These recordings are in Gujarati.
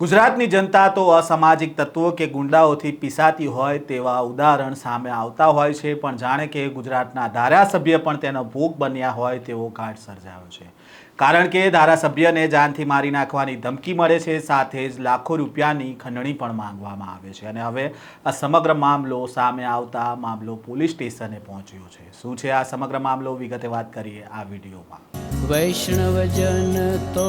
ગુજરાતની જનતા તો અસામાજિક તત્વો કે ગુંડાઓથી પીસાતી હોય તેવા ઉદાહરણ સામે આવતા હોય છે, પણ જાણે કે ગુજરાતના ધારાસભ્ય પણ તેનો ભોગ બન્યા હોય તેવો ઘાટ સર્જાયો છે. કારણ કે ધારાસભ્યને જાનથી મારી નાખવાની ધમકી મળે છે, સાથે જ લાખો રૂપિયાની ખંડણી પણ માંગવામાં આવે છે. અને હવે આ સમગ્ર મામલો સામે આવતા મામલો પોલીસ સ્ટેશને પહોંચ્યો છે. શું છે આ સમગ્ર મામલો? વિગતે વાત કરીએ આ વિડીયોમાં. વૈષ્ણવજન તો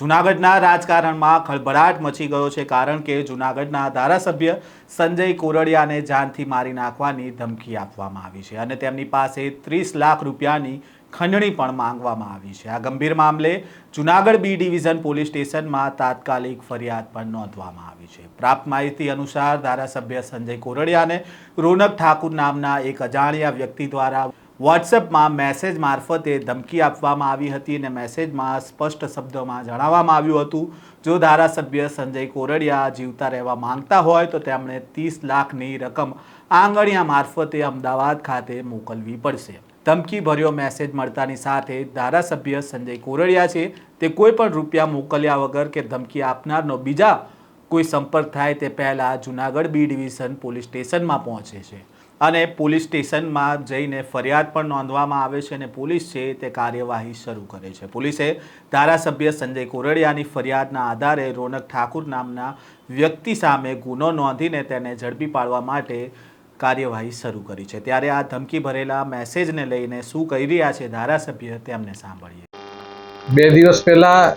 જૂનાગઢના રાજકારણમાં ખળભળાટ મચી ગયો છે કારણ કે જૂનાગઢના ધારાસભ્ય સંજય કોરડિયાને જાનથી મારી નાખવાની ધમકી આપવામાં આવી છે અને તેમની પાસે ત્રીસ લાખ રૂપિયાની ખંડણી પણ માંગવામાં આવી છે. આ ગંભીર મામલે જૂનાગઢ બી ડિવિઝન પોલીસ સ્ટેશનમાં તાત્કાલિક ફરિયાદ પણ નોંધવામાં આવી છે. પ્રાપ્ત માહિતી અનુસાર ધારાસભ્ય સંજય કોરડિયાને રોનક ઠાકુર નામના એક અજાણ્યા વ્યક્તિ દ્વારા વોટ્સએપમાં મેસેજ મારફતે ધમકી આપવામાં આવી હતી અને મેસેજમાં સ્પષ્ટ શબ્દોમાં જણાવવામાં આવ્યું હતું. જો ધારાસભ્ય સંજય કોરડિયા જીવતા રહેવા માંગતા હોય તો તેમણે ત્રીસ લાખની રકમ આંગણિયા મારફતે અમદાવાદ ખાતે મોકલવી પડશે. ધમકી ભર્યો મેસેજ મળતાની સાથે ધારાસભ્ય સંજય કોરડિયા છે તે કોઈ પણ રૂપિયા મોકલ્યા વગર કે ધમકી આપનારનો બીજા કોઈ સંપર્ક થાય તે પહેલાં જૂનાગઢ બી ડિવિઝન પોલીસ સ્ટેશનમાં પહોંચે છે. અને પોલીસ સ્ટેશનમાં જઈને ફરિયાદ પણ નોંધવામાં આવે છે અને પોલીસ છે તે કાર્યવાહી શરૂ કરે છે. પોલીસે ધારાસભ્ય સંજય કોરડિયાની ફરિયાદના આધારે રોનક ઠાકુર નામના વ્યક્તિ સામે ગુનો નોંધીને તેને ઝડપી પાડવા માટે કાર્યવાહી શરૂ કરી છે. ત્યારે આ ધમકી ભરેલા મેસેજને લઈને શું કહી રહ્યા છે ધારાસભ્ય તેમને સાંભળીએ. બે દિવસ પહેલાં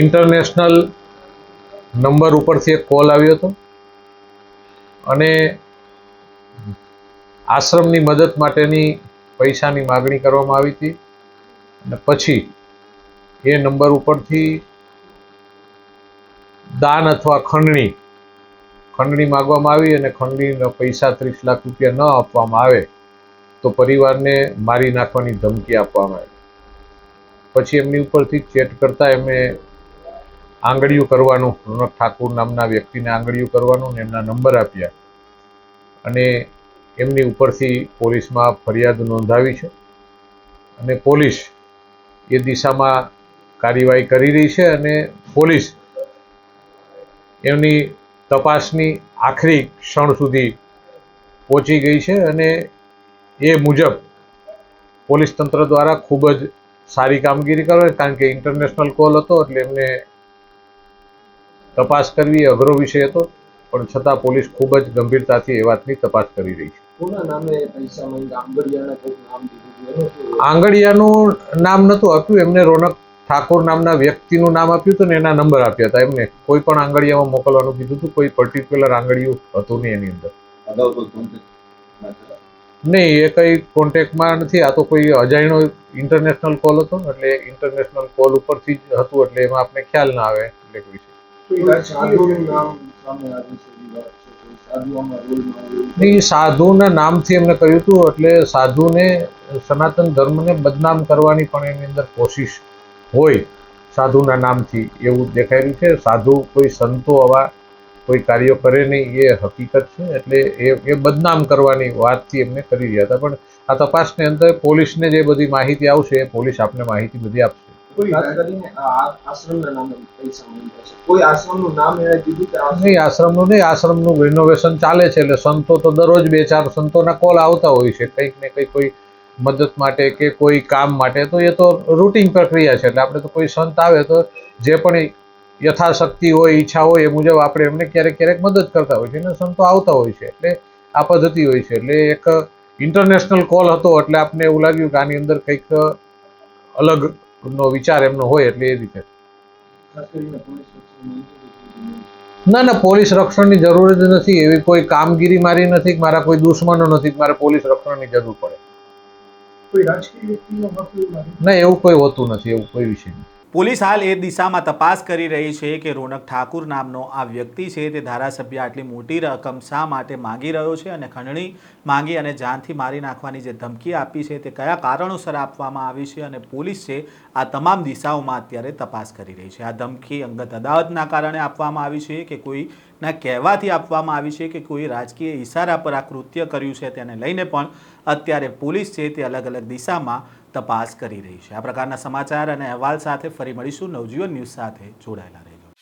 ઇન્ટરનેશનલ નંબર ઉપરથી એક કોલ આવ્યો હતો અને આશ્રમની મદદ માટેની પૈસાની માગણી કરવામાં આવી હતી. અને પછી એ નંબર ઉપરથી દાન અથવા ખંડણી ખંડણી માગવામાં આવી અને ખંડણીના પૈસા ત્રીસ લાખ રૂપિયા ન આપવામાં આવે તો પરિવારને મારી નાખવાની ધમકી આપવામાં આવી. પછી એમની ઉપરથી ચેટ કરતા એમણે આંગળીઓ કરવાનું, રોનક ઠાકુર નામના વ્યક્તિને આંગળીઓ કરવાનું ને એમના નંબર આપ્યા. અને એમની ઉપરથી પોલીસમાં ફરિયાદ નોંધાવી છે અને પોલીસ એ દિશામાં કાર્યવાહી કરી રહી છે અને પોલીસ એમની તપાસની આખરી ક્ષણ સુધી પહોંચી ગઈ છે અને એ મુજબ પોલીસ તંત્ર દ્વારા ખૂબ જ સારી કામગીરી કરે કારણ કે ઇન્ટરનેશનલ કોલ હતો એટલે એમને તપાસ કરવી અઘરો વિષય હતો, પણ છતાં પોલીસ ખૂબ જ ગંભીરતાથી એ વાતની તપાસ કરી રહી છે. નામે આંગળીયાના નામ નતું આપ્યું. એમને રોનક ઠાકોર નામના વ્યક્તિનું નામ આપ્યું હતું ને એના નંબર આપ્યા હતા એમને. કોઈ પણ આંગળિયામાં મોકલવાનું કીધું હતું કોઈ પર્ટિક્યુલર આંગળિયું હતું નહીં એની અંદર? નહીં એ કંઈ કોન્ટેક્ટમાં નથી. આ તો કોઈ અજાણ્યો ઇન્ટરનેશનલ કોલ હતો એટલે ઇન્ટરનેશનલ કોલ ઉપરથી જ હતું એટલે એમાં આપણે ખ્યાલ ના આવે એટલે કોઈ નહીં સાધુના નામથી એમને કહ્યું હતું, એટલે સાધુને સનાતન ધર્મને બદનામ કરવાની પણ એની અંદર કોશિશ હોય સાધુના નામથી એવું દેખાયેલું છે. સાધુ કોઈ સંતો આવા કોઈ કાર્યો કરે નહીં, એ હકીકત છે, એટલે એ એ બદનામ કરવાની વાતથી એમને કરી રહ્યા હતા. પણ આ તપાસની અંદર પોલીસને જે બધી માહિતી આવશે, એ પોલીસ આપને માહિતી બધી આપશે. આશ્રમના નહીં, આશ્રમનું રિનોવેશન ચાલે છે એટલે સંતો તો દરરોજ બે ચાર સંતોના કોલ આવતા હોય છે, કંઈક ને કંઈક કોઈ મદદ માટે કે કોઈ કામ માટે. તો એ તો રૂટિન પ્રક્રિયા છે, એટલે આપણે તો કોઈ સંત આવે તો જે પણ યથાશક્તિ હોય, ઈચ્છા હોય, એ મુજબ આપણે એમને ક્યારેક ક્યારેક મદદ કરતા હોય છે, અને સંતો આવતા હોય છે, એટલે આ પદ્ધતિ હોય છે. એટલે એક ઇન્ટરનેશનલ કોલ હતો, એટલે આપને એવું લાગ્યું કે આની અંદર કંઈક અલગ નો વિચાર એમનો હોય એટલે એ રીતે. ના ના પોલીસ રક્ષણની જરૂર જ નથી. એવી કોઈ કામગીરી મારી નથી મારા કોઈ દુશ્મનો નથી મારે પોલીસ રક્ષણની જરૂર પડે. ના એવું કોઈ હોતું નથી એવું કોઈ વિષય નથી. પોલીસ હાલ એ દિશામાં તપાસ કરી રહી છે કે રોનક ઠાકુર નામનો આ વ્યક્તિ છે તે ધારાસભ્ય આટલી મોટી રકમ શા માટે માંગી રહ્યો છે અને ખંડણી માંગી અને જાનથી મારી નાખવાની જે ધમકી આપી છે તે કયા કારણોસર આપવામાં આવી છે અને પોલીસ છે આ તમામ દિશાઓમાં અત્યારે તપાસ કરી રહી છે. આ ધમકી અંગત અદાવતના કારણે આપવામાં આવી છે કે કોઈના કહેવાથી આપવામાં આવી છે કે કોઈ રાજકીય ઈશારા પર આ કૃત્ય કર્યું છે તેને લઈને પણ અત્યારે પોલીસ છે તે અલગ અલગ દિશામાં તપાસ કરી રહી છે. આ પ્રકારના સમાચાર અને અહેવાલ સાથે ફરી મળીશું. નવજીવન ન્યૂઝ સાથે જોડાયેલા રહેજો.